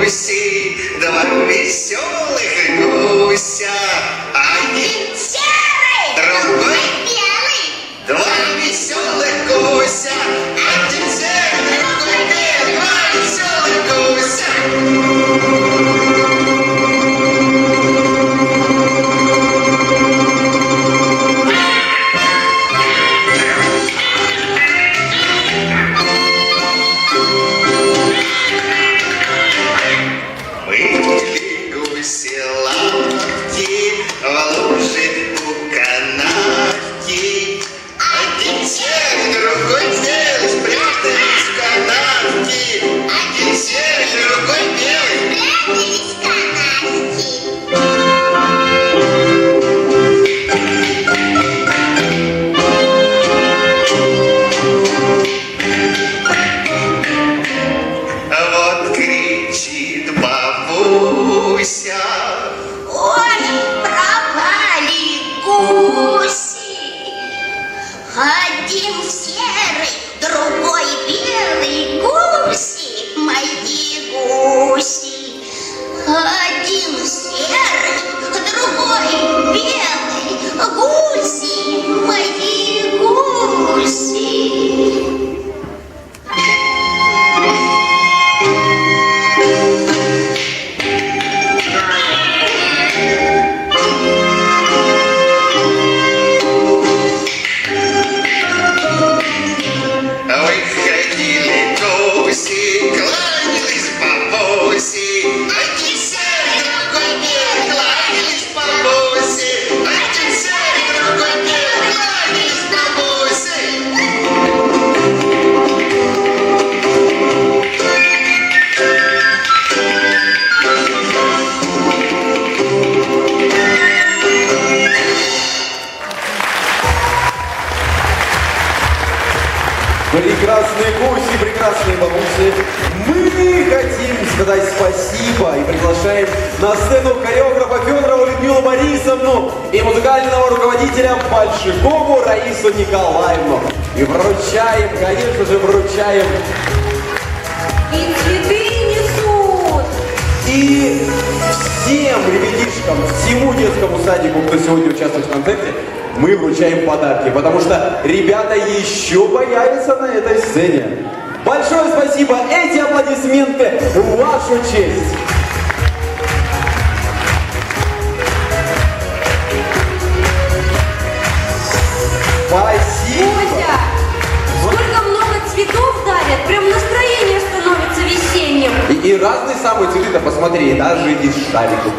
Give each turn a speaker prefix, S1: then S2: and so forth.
S1: гусей,
S2: да веселых.
S3: Прекрасные гуси, прекрасные бабуси. Мы хотим сказать спасибо и приглашаем на сцену хореографа Федорову Людмилу Борисовну и музыкального руководителя Большакову Раису Николаевну. И вручаем, конечно же, вручаем всем ребятишкам, всему детскому садику, кто сегодня участвует в концерте, мы вручаем подарки, потому что ребята еще появятся на этой сцене. Большое спасибо! Эти аплодисменты в вашу честь! Разные самые цветы-то посмотри, даже из шариков.